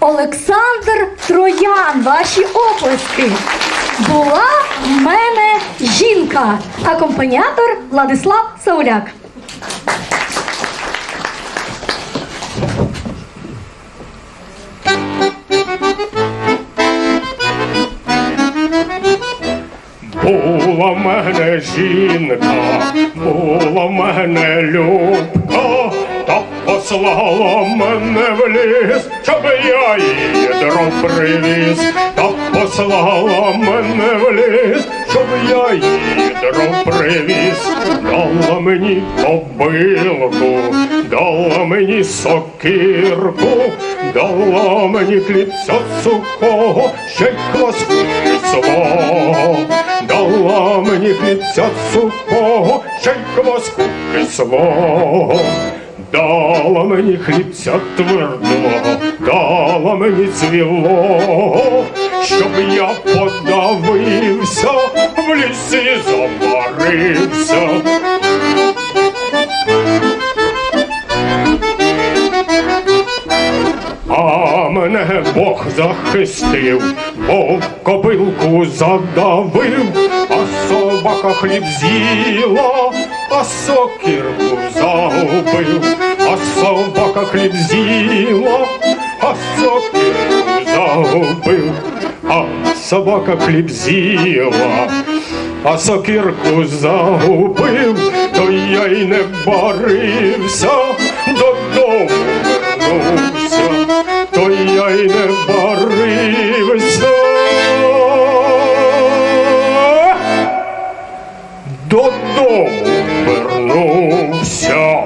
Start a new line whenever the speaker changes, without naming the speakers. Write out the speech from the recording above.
Олександр Троян, ваші оплески. Була в мене жінка, акомпаніатор Владислав Сауляк.
Була в мене жінка, була в мене любка, послала мене в ліс, щоб я її дров привіз, та послала мене в ліс, щоб я її дров привіз, дала мені кобилку, дала мені сокирку, дала мені хлібця сухого, ще й кваску свого, дала мені хлібця сухого, ще й кваску свого. Дала мені хлібця твердого, дала мені цвілого, щоб я подавився, в лісі замарився. А мене Бог захистив, бо кобилку задавив, а собака хліб з'їла, сокирку загубив, а собака хліб з'їла, а сокирку загубив, а собака хліб з'їла, а сокирку загубив, то я й не борився, додому вернувся, то я й не борився. додому вернувся.